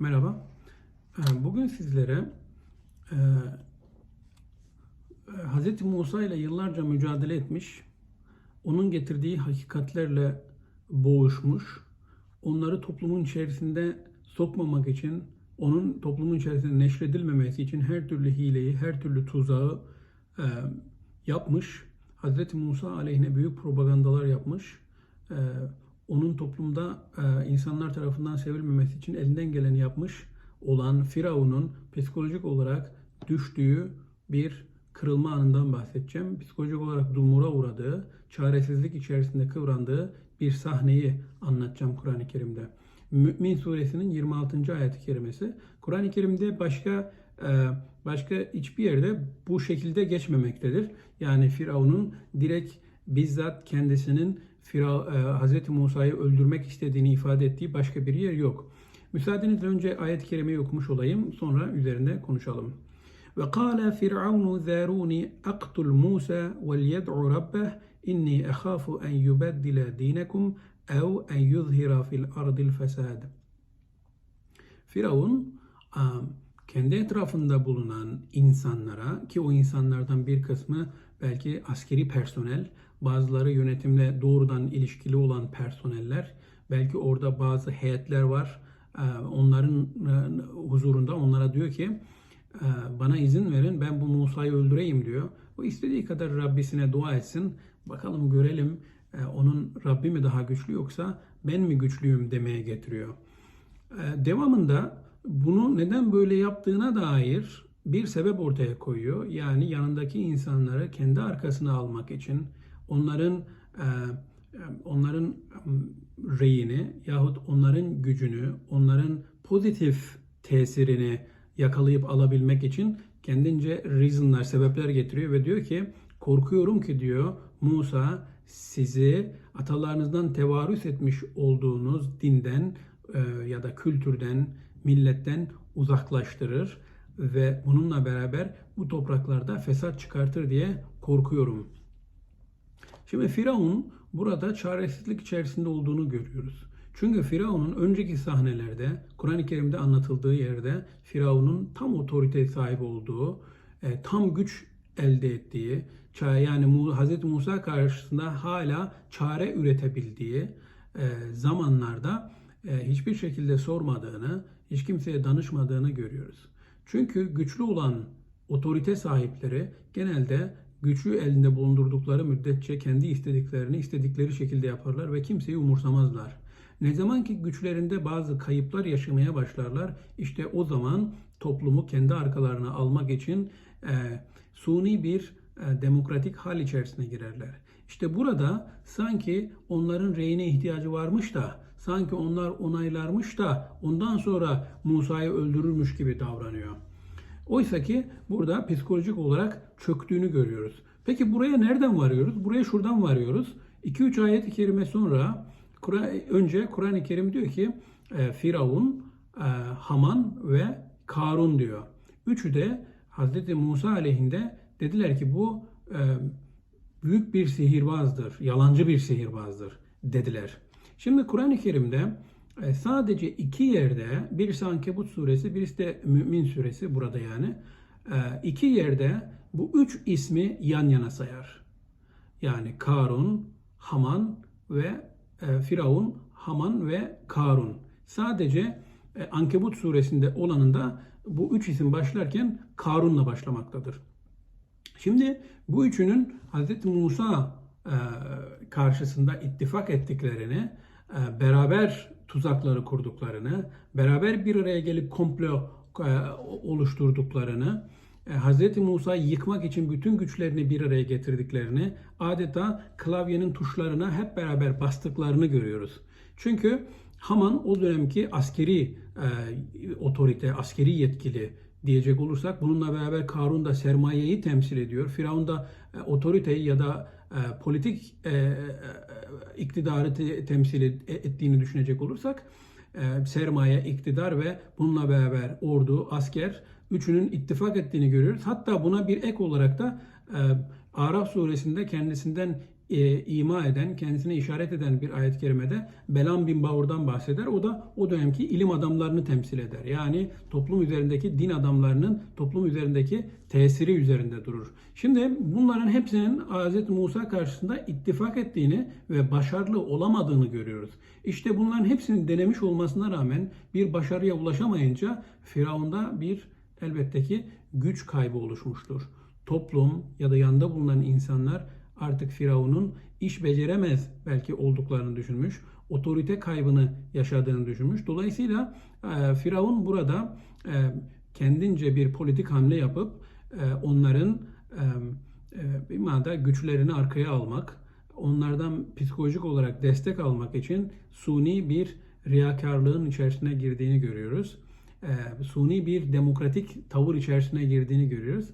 Merhaba. Ee, Bugün sizlere e, e, Hz. Musa ile yıllarca mücadele etmiş, onun getirdiği hakikatlerle boğuşmuş, onları toplumun içerisinde sokmamak için, onun toplumun içerisinde neşredilmemesi için her türlü hileyi, her türlü tuzağı e, yapmış. Hz. Musa aleyhine büyük propagandalar yapmış. E, onun toplumda e, insanlar tarafından sevilmemesi için elinden geleni yapmış olan Firavun'un psikolojik olarak düştüğü bir kırılma anından bahsedeceğim. Psikolojik olarak dumura uğradığı, çaresizlik içerisinde kıvrandığı bir sahneyi anlatacağım Kur'an-ı Kerim'de. Mü'min suresinin 26. ayet-i kerimesi. Kur'an-ı Kerim'de başka e, başka hiçbir yerde bu şekilde geçmemektedir. Yani Firavun'un direkt bizzat kendisinin Firav, e, Hz. Musa'yı öldürmek istediğini ifade ettiği başka bir yer yok. Müsaadenizle önce ayet-i kerimeyi okumuş olayım, sonra üzerinde konuşalım. Ve kâle firavunu zârûni aktul Musa vel yed'u rabbeh inni ehâfu en yubeddile dinekum ev en yuzhira fil ardil fesad. Firavun kendi etrafında bulunan insanlara ki o insanlardan bir kısmı belki askeri personel, bazıları yönetimle doğrudan ilişkili olan personeller, belki orada bazı heyetler var. Onların huzurunda onlara diyor ki bana izin verin ben bu Musa'yı öldüreyim diyor. O istediği kadar Rabbisine dua etsin. Bakalım görelim onun Rabbi mi daha güçlü yoksa ben mi güçlüyüm demeye getiriyor. Devamında bunu neden böyle yaptığına dair bir sebep ortaya koyuyor. Yani yanındaki insanları kendi arkasına almak için onların onların reyini yahut onların gücünü, onların pozitif tesirini yakalayıp alabilmek için kendince reasonlar, sebepler getiriyor ve diyor ki korkuyorum ki diyor Musa sizi atalarınızdan tevarüs etmiş olduğunuz dinden e, ya da kültürden, milletten uzaklaştırır ve bununla beraber bu topraklarda fesat çıkartır diye korkuyorum. Şimdi Firavun burada çaresizlik içerisinde olduğunu görüyoruz. Çünkü Firavun'un önceki sahnelerde Kur'an-ı Kerim'de anlatıldığı yerde Firavun'un tam otorite sahibi olduğu, e, tam güç elde ettiği, yani Hz. Musa karşısında hala çare üretebildiği e, zamanlarda hiçbir şekilde sormadığını, hiç kimseye danışmadığını görüyoruz. Çünkü güçlü olan otorite sahipleri genelde gücü elinde bulundurdukları müddetçe kendi istediklerini istedikleri şekilde yaparlar ve kimseyi umursamazlar. Ne zaman ki güçlerinde bazı kayıplar yaşamaya başlarlar, işte o zaman toplumu kendi arkalarına almak için e, suni bir e, demokratik hal içerisine girerler. İşte burada sanki onların reyine ihtiyacı varmış da, sanki onlar onaylarmış da ondan sonra Musa'yı öldürürmüş gibi davranıyor. Oysa ki burada psikolojik olarak çöktüğünü görüyoruz. Peki buraya nereden varıyoruz? Buraya şuradan varıyoruz. 2-3 ayet-i kerime sonra önce Kur'an-ı Kerim diyor ki e, Firavun, e, Haman ve Karun diyor. Üçü de Hz. Musa aleyhinde dediler ki bu e, büyük bir sihirbazdır, yalancı bir sihirbazdır dediler. Şimdi Kur'an-ı Kerim'de e, sadece iki yerde birisi Ankebut suresi birisi de Mümin suresi burada yani e, iki yerde bu üç ismi yan yana sayar. Yani Karun, Haman ve e, Firavun, Haman ve Karun. Sadece Ankebut suresinde olanında bu üç isim başlarken Karun'la başlamaktadır. Şimdi bu üçünün Hz. Musa karşısında ittifak ettiklerini, beraber tuzakları kurduklarını, beraber bir araya gelip komplo e, oluşturduklarını, e, Hz. Musa'yı yıkmak için bütün güçlerini bir araya getirdiklerini, adeta klavyenin tuşlarına hep beraber bastıklarını görüyoruz. Çünkü Haman o dönemki askeri e, otorite, askeri yetkili diyecek olursak bununla beraber Karun da sermayeyi temsil ediyor. Firavun da e, otoriteyi ya da e, politik e, e, iktidarı te, temsil ettiğini düşünecek olursak e, sermaye, iktidar ve bununla beraber ordu, asker üçünün ittifak ettiğini görüyoruz. Hatta buna bir ek olarak da e, Araf suresinde kendisinden e, ima eden, kendisine işaret eden bir ayet-i kerimede Belam bin Bavur'dan bahseder. O da o dönemki ilim adamlarını temsil eder. Yani toplum üzerindeki din adamlarının toplum üzerindeki tesiri üzerinde durur. Şimdi bunların hepsinin Hz. Musa karşısında ittifak ettiğini ve başarılı olamadığını görüyoruz. İşte bunların hepsinin denemiş olmasına rağmen bir başarıya ulaşamayınca Firavun'da bir elbette ki güç kaybı oluşmuştur. Toplum ya da yanında bulunan insanlar artık Firavun'un iş beceremez belki olduklarını düşünmüş. Otorite kaybını yaşadığını düşünmüş. Dolayısıyla e, Firavun burada e, kendince bir politik hamle yapıp e, onların bir manada güçlerini arkaya almak, onlardan psikolojik olarak destek almak için suni bir riyakarlığın içerisine girdiğini görüyoruz. Suni bir demokratik tavır içerisine girdiğini görüyoruz.